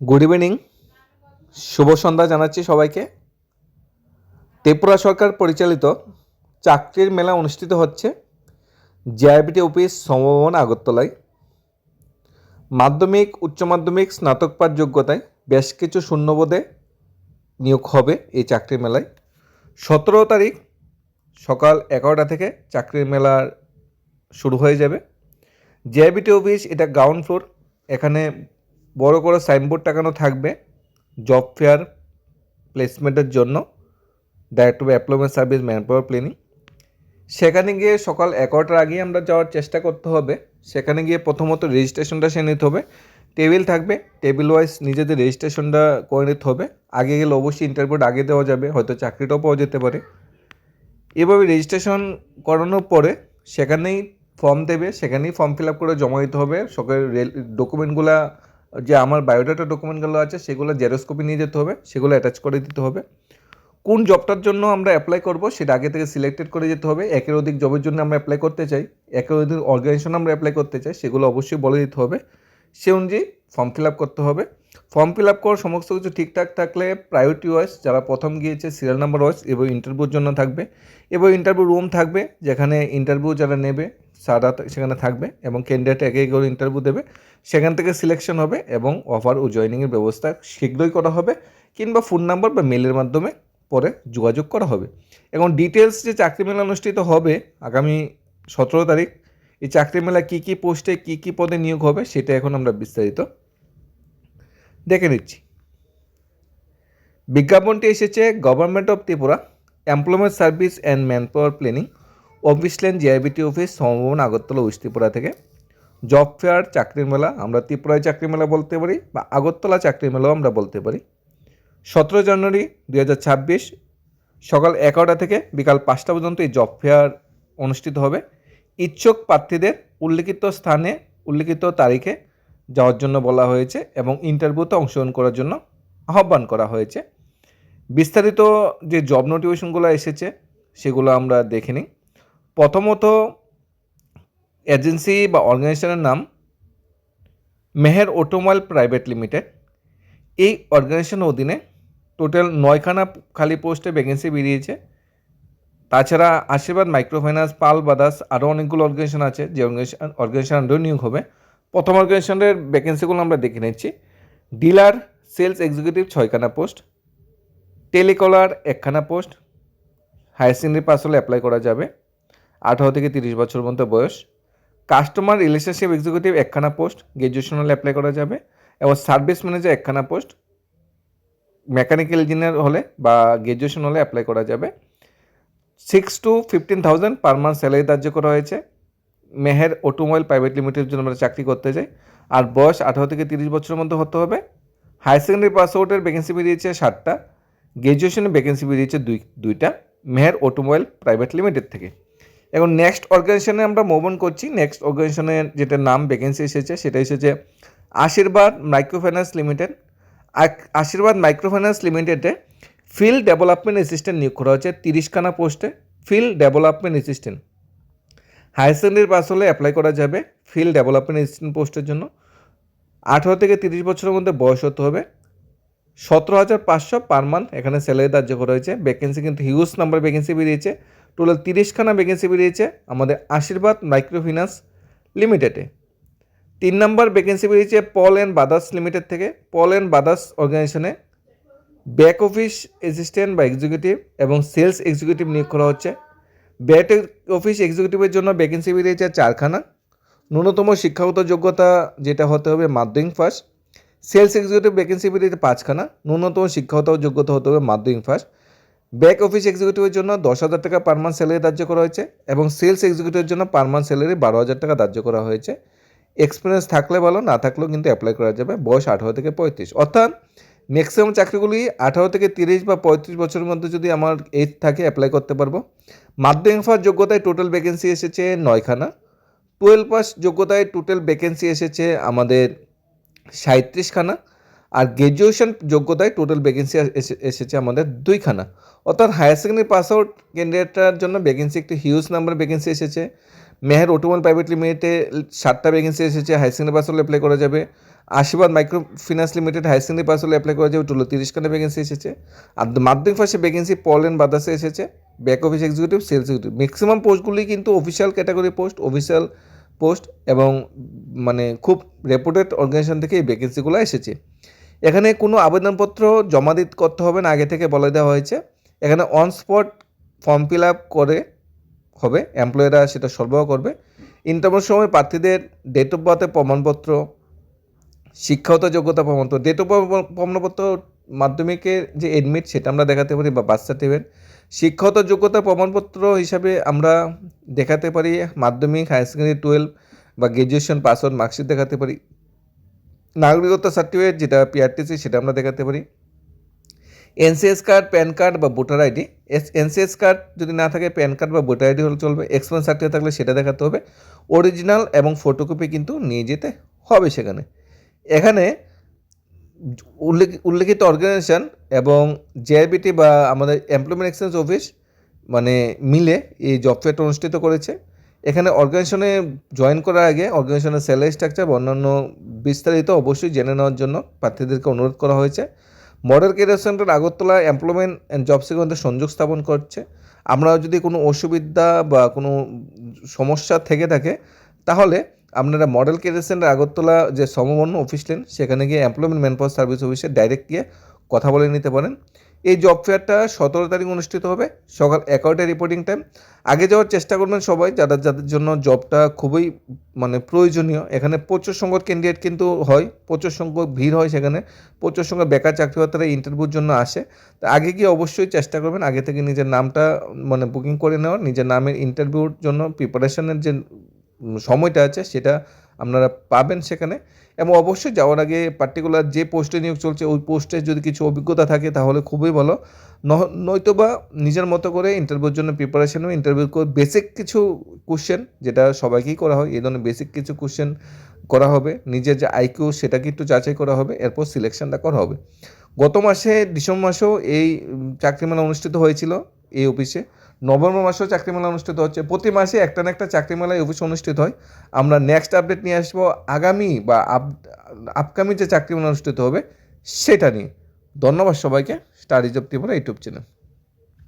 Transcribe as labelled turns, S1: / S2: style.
S1: Good evening শুভ সন্ধ্যা জানাচ্ছি সবাইকে। ত্রিপুরা সরকার পরিচালিত চাকরির মেলা অনুষ্ঠিত হচ্ছে জেআইবিটি অফিস সমভবন আগরতলায়। মাধ্যমিক, উচ্চ মাধ্যমিক স্নাতক পাঠ যোগ্যতায় বেশ কিছু শূন্যবোধে নিয়োগ হবে এই চাকরির মেলায়। সতেরো তারিখ সকাল এগারোটা থেকে চাকরির মেলা শুরু হয়ে যাবে। জেআইবিটি অফিস, এটা গ্রাউন্ড ফ্লোর এখানে বড় করে সাইনবোর্ড টাকানো থাকবে জব ফেয়ার প্লেসমেন্টের জন্য। Direct to employment service manpower planning সেখানে গিয়ে সকাল এগারোটার আগেই আমরা যাওয়ার চেষ্টা করতে হবে। সেখানে গিয়ে প্রথমত রেজিস্ট্রেশনটা সে নিতে হবে। টেবিল থাকবে। টেবিল ওয়াইজ নিজেদের রেজিস্ট্রেশনটা করে নিতে হবে। আগে গেলে অবশ্যই ইন্টারভিউটা আগে দেওয়া যাবে। হয়তো চাকরিটাও পাওয়া যেতে পারে। এভাবে রেজিস্ট্রেশন করানোর পরে সেখানেই ফর্ম দেবে। সেখানেই ফর্ম ফিল আপ করে জমা দিতে হবে। সকাল ডকুমেন্টগুলো যে আমার বায়োডাটা ডকুমেন্টগুলো আছে, সেগুলো জেরক্স কপি নিয়ে যেতে হবে, সেগুলো অ্যাটাচ করে দিতে হবে। কোন জবটার জন্য আমরা অ্যাপ্লাই করব, সেটা আগে থেকে সিলেক্টেড করে যেতে হবে। একের অধিক জবের জন্য আমরা অ্যাপ্লাই করতে চাই একের অধিক অর্গানাইজেশন আমরা অ্যাপ্লাই করতে চাই, সেগুলো অবশ্যই বলে দিতে হবে। সে অনুযায়ী ফর্ম ফিল আপ করতে হবে। ফর্ম ফিল আপ করার সমস্ত কিছু ঠিকঠাক থাকলে প্রায়োরিটি ওয়াইজ যারা প্রথম গিয়েছে সিরিয়াল নাম্বার ওয়াইজ এবং ইন্টারভিউর জন্য থাকবে। এবং ইন্টারভিউ রুম থাকবে, যেখানে ইন্টারভিউ যারা নেবে সারা সেখানে থাকবে এবং ক্যান্ডিডেট একে একে ইন্টারভিউ দেবে। সেখান থেকে সিলেকশন হবে এবং অফার ও জয়েনিংয়ের ব্যবস্থা শীঘ্রই করা হবে কিংবা ফোন নাম্বার বা মেলের মাধ্যমে পরে যোগাযোগ করা হবে। এবং ডিটেলস যে চাকরি মেলা অনুষ্ঠিত হবে আগামী সতেরো তারিখ, এই চাকরি মেলা কী কী পোস্টে কী কী পদে নিয়োগ হবে সেটা এখন আমরা বিস্তারিত দেখে নিচ্ছি। বিজ্ঞাপনটি এসেছে government of Tripura employment service and manpower planning office JIBT office, সমভবন Agartala west Tripura থেকে। জব ফেয়ার চাকরির মেলা, আমরা ত্রিপুরায় চাকরি মেলা বলতে পারি, বা আগরতলা চাকরি মেলাও আমরা বলতে পারি। সতেরো জানুয়ারি দুই হাজার ছাব্বিশ, সকাল এগারোটা থেকে বিকাল পাঁচটা পর্যন্ত এই জব ফেয়ার অনুষ্ঠিত হবে। ইচ্ছুক প্রার্থীদের উল্লিখিত স্থানে, উল্লিখিত তারিখে যাওয়ার জন্য বলা হয়েছে এবং ইন্টারভিউতে অংশগ্রহণ করার জন্য আহ্বান করা হয়েছে। বিস্তারিত যে জব নোটিফিকেশনগুলো এসেছে, সেগুলো আমরা দেখে নিই। প্রথমত এজেন্সি বা অর্গানাইজেশনের নাম মেহের অটোমোবাইল প্রাইভেট লিমিটেড। এই অর্গানাইজেশনের অধীনে টোটাল নয়খানা খালি পোস্টে ভ্যাকেন্সি বেরিয়েছে। তাছাড়া আশীর্বাদ মাইক্রোফাইন্যান্স, পাল বাদাস আরও অনেকগুলো অর্গানাইজেশন আছে, যে অর্গানাইজেশন অর্গানাইজেশন আন্ডার নিয়োগ হবে। প্রথম অর্গানাইজেশনের ভ্যাকেন্সিগুলো আমরা দেখে নিচ্ছি। ডিলার, সেলস এক্সিকিউটিভ ছয়খানা পোস্ট। টেলিকলার একখানা পোস্ট। হায়ার সেকেন্ডারি পাস হলে অ্যাপ্লাই করা যাবে। আঠারো থেকে তিরিশ বছর মধ্যে বয়স। কাস্টমার রিলেশনশিপ এক্সিকিউটিভ একখানা পোস্ট গ্র্যাজুয়েশন হলে অ্যাপ্লাই করা যাবে এবং সার্ভিস ম্যানেজার একখানা পোস্ট মেকানিক্যাল ইঞ্জিনিয়ার হলে বা গ্র্যাজুয়েশন হলে অ্যাপ্লাই করা যাবে। Six to fifteen thousand per month salary ধার্য করা হয়েছে। মেহের অটোমোবাইল প্রাইভেট লিমিটেডের জন্য আমরা চাকরি করতে চাই। আর বয়স আঠারো থেকে তিরিশ বছরের মধ্যে হতে হবে। হায়ার সেকেন্ডারি পাস আউটের ভ্যাকেন্সি বেরিয়েছে ষাটটা। গ্র্যাজুয়েশনের ভ্যাকেন্সি বেরিয়েছে দুই, দুইটা। মেহের অটোমোবাইল প্রাইভেট লিমিটেড থেকে। এখন নেক্সট অর্গানাইজেশনে আমরা মুভ অন করছি। নেক্সট অর্গানাইজেশনের যেটা নাম ভ্যাকেন্সি এসেছে, সেটা এসেছে Ashirvad microfinance limited Ashirvad microfinance লিমিটেডে ফিল্ড ডেভেলপমেন্ট অ্যাসিস্ট্যান্ট নিয়োগ করা হচ্ছে তিরিশখানা পোস্টে field development assistant higher secondary pass হলে অ্যাপ্লাই করা যাবে ফিল্ড ডেভেলপমেন্ট অ্যাসিস্ট্যান্ট পোস্টের জন্য। আঠারো থেকে তিরিশ বছরের মধ্যে বয়স হতে হবে। সতেরো হাজার পাঁচশো পার মান্থ এখানে স্যালারি ধার্য করা হয়েছে। ভ্যাকেন্সি কিন্তু হিউজ নাম্বার ভ্যাকেন্সি বেরিয়েছে। টোটাল তিরিশখানা ভ্যাকেন্সি বেরিয়েছে আমাদের আশীর্বাদ মাইক্রোফিন্যান্স লিমিটেডে তিন নম্বর ভ্যাকেন্সি বেরিয়েছে পল অ্যান্ড বাদার্স লিমিটেড থেকে। পল অ্যান্ড বাদার্স অর্গানাইজেশনে ব্যাক অফিস অ্যাসিস্ট্যান্ট বা এক্সিকিউটিভ এবং সেলস এক্সিকিউটিভ নিয়োগ করা হচ্ছে। ব্যাক অফিস এক্সিকিউটিভের জন্য ভ্যাকেন্সি বেরিয়েছে চারখানা। ন্যূনতম শিক্ষাগত যোগ্যতা যেটা হতে হবে মাধ্যমিক ফার্স্ট সেলস এক্সিকিউটিভ ভ্যাকেন্সি বেরিয়েছে পাঁচখানা। ন্যূনতম শিক্ষাগত যোগ্যতা হতে হবে মাধ্যমিক ফার্স্ট ব্যাক অফিস এক্সিকিউটিভের জন্য দশ হাজার টাকা পার মান্থ স্যালারি ধার্য করা হয়েছে এবং সেলস এক্সিকিউটিভের জন্য পার মান্থ স্যালারি বারো হাজার টাকা ধার্য করা হয়েছে। এক্সপিরিয়েন্স থাকলে ভালো, না থাকলেও কিন্তু অ্যাপ্লাই করা যাবে। বয়স আঠারো থেকে পঁয়ত্রিশ। অর্থাৎ ম্যাক্সিমাম চাকরিগুলি আঠারো থেকে তিরিশ বা পঁয়ত্রিশ বছরের মধ্যে যদি আমার এজ থাকে অ্যাপ্লাই করতে পারব। মাধ্যমিক পাস যোগ্যতায় টোটাল ভ্যাকেন্সি এসেছে নয়খানা। টুয়েলভ পাস যোগ্যতায় টোটাল ভ্যাকেন্সি এসেছে আমাদের সাঁত্রিশখানা আর গ্র্যাজুয়েশন যোগ্যতায় টোটাল ভ্যাকেন্সি এসেছে আমাদের দুইখানা। অর্থাৎ হায়ার সেকেন্ডারি পাস আউট ক্যান্ডিডেটটার জন্য ভ্যাকেন্সি একটি হিউজ নাম্বার ভ্যাকেন্সি এসেছে। মেহের অটোমোবাইল প্রাইভেট লিমিটেডে সাতটা ভ্যাকেন্সি এসেছে হায়ার সেকেন্ডারি পাস হলে অ্যাপ্লাই করা যাবে। Ashirvad micro finance limited higher secondary pass হলে অ্যাপ্লাই করা যাবে টোটাল তিরিশখানা ভ্যাকেন্সি এসেছে। আর মাধ্যমিক পাশে ভ্যাকেন্সি পল অ্যান্ড বাদাসে এসেছে back office executive sales executive maximum পোস্টগুলি কিন্তু official category post official post এবং মানে খুব রেপুটেড অর্গানাইজেশন থেকে এই ভ্যাকেন্সিগুলো এসেছে। এখানে কোনো আবেদনপত্র জমা দিতে, করতে হবে না, আগে থেকে বলে দেওয়া হয়েছে। এখানে on spot form fill up করে হবে এমপ্লয়িরা সেটা সরবরাহ করবে। ইন্টারভিউর সময় প্রার্থীদের ডেট অফ বার্থের প্রমাণপত্র, শিক্ষাগত যোগ্যতা প্রমাণপত্র ডেট অফ প্রমাণপত্র মাধ্যমিকের যে এডমিট সেটা আমরা দেখাতে পারি বা বার্থ সার্টিফিকেট শিক্ষাগত যোগ্যতা প্রমাণপত্র হিসাবে আমরা দেখাতে পারি, মাধ্যমিক হায়ার সেকেন্ডারি টুয়েলভ বা গ্র্যাজুয়েশন পাস আউট মার্কশিট দেখাতে পারি। নাগরিকত্ব সার্টিফিকেট যেটা পিআরটিসি সেটা আমরা দেখাতে পারি। এনসিএস কার্ড প্যান কার্ড বা ভোটার আইডি এনসিএস কার্ড যদি না থাকে প্যান কার্ড বা ভোটার আইডি হলে চলবে। এক্সপেন্স সার্টিফিকেট থাকলে সেটা দেখাতে হবে। অরিজিনাল এবং ফটোকপি কিন্তু নিয়ে যেতে হবে সেখানে। এখানে উল্লেখ, উল্লেখিত অর্গানাইজেশন এবং জেআইবিটি বা আমাদের এমপ্লয়মেন্ট এক্সচেঞ্জ অফিস মানে মিলে এই জব ফেয়ারটা অনুষ্ঠিত করেছে। এখানে অর্গানাইজেশনে জয়েন করার আগে অর্গানাইজেশনের স্যালারি স্ট্রাকচার বা অন্যান্য বিস্তারিত অবশ্যই জেনে নেওয়ার জন্য প্রার্থীদেরকে অনুরোধ করা হয়েছে। Model career centre Agartala employment and job সেগুলোতে সংযোগ স্থাপন করছে। আমরা যদি কোনো অসুবিধা বা কোনো সমস্যা থেকে থাকে, তাহলে আপনারা মডেল কেরিয়ার সেন্টার আগরতলা যে সমবর্ণ অফিস লেন, সেখানে গিয়ে এমপ্লয়মেন্ট ম্যান পাওয়ার সার্ভিস অফিসে ডাইরেক্ট গিয়ে কথা বলে নিতে পারেন। এই জব ফেয়ারটা সতেরো তারিখ অনুষ্ঠিত হবে। সকাল এগারোটায় রিপোর্টিং টাইম আগে যাওয়ার চেষ্টা করবেন সবাই যারা যাদের জন্য জবটা খুবই মানে প্রয়োজনীয়। এখানে প্রচুর সংখ্যক ক্যান্ডিডেট কিন্তু হয়, প্রচুর সংখ্যক ভিড় হয় সেখানে। প্রচুর সংখ্যক বেকার চাকরিকর্তারা ইন্টারভিউর জন্য আসে। তা আগে গিয়ে অবশ্যই চেষ্টা করবেন, আগে থেকে নিজের নামটা মানে বুকিং করে নেওয়ার। নিজের নামের ইন্টারভিউর জন্য প্রিপারেশনের যে সময়টা আছে, সেটা আপনারা পাবেন সেখানে। এবং অবশ্যই যাওয়ার আগে পার্টিকুলার যে পোস্টে নিয়োগ চলছে, ওই পোস্টে যদি কিছু অভিজ্ঞতা থাকে তাহলে খুবই ভালো। ন- নয়তোবা নিজের মতো করে ইন্টারভিউর জন্য প্রিপারেশন ইন্টারভিউ বেসিক কিছু কোশ্চেন যেটা সবাইকেই করা হয়, এই ধরনের বেসিক কিছু কোশ্চেন করা হবে। নিজের যে আইকিউ সেটাকে একটু যাচাই করা হবে, এরপর সিলেকশনটা করা হবে। গত মাসে, ডিসেম্বর মাসেও এই চাকরি মেলা অনুষ্ঠিত হয়েছিল। এই অফিসে। নভেম্বর মাসেও চাকরি মেলা অনুষ্ঠিত হচ্ছে। প্রতি মাসে একটা না একটা চাকরি মেলা এই অফিসে অনুষ্ঠিত হয়। আমরা নেক্সট আপডেট নিয়ে আসব। আগামী বা আপ আপকামিং যে চাকরি মেলা অনুষ্ঠিত হবে, সেটা নিয়ে। ধন্যবাদ সবাইকে। Star of Tripura YouTube channel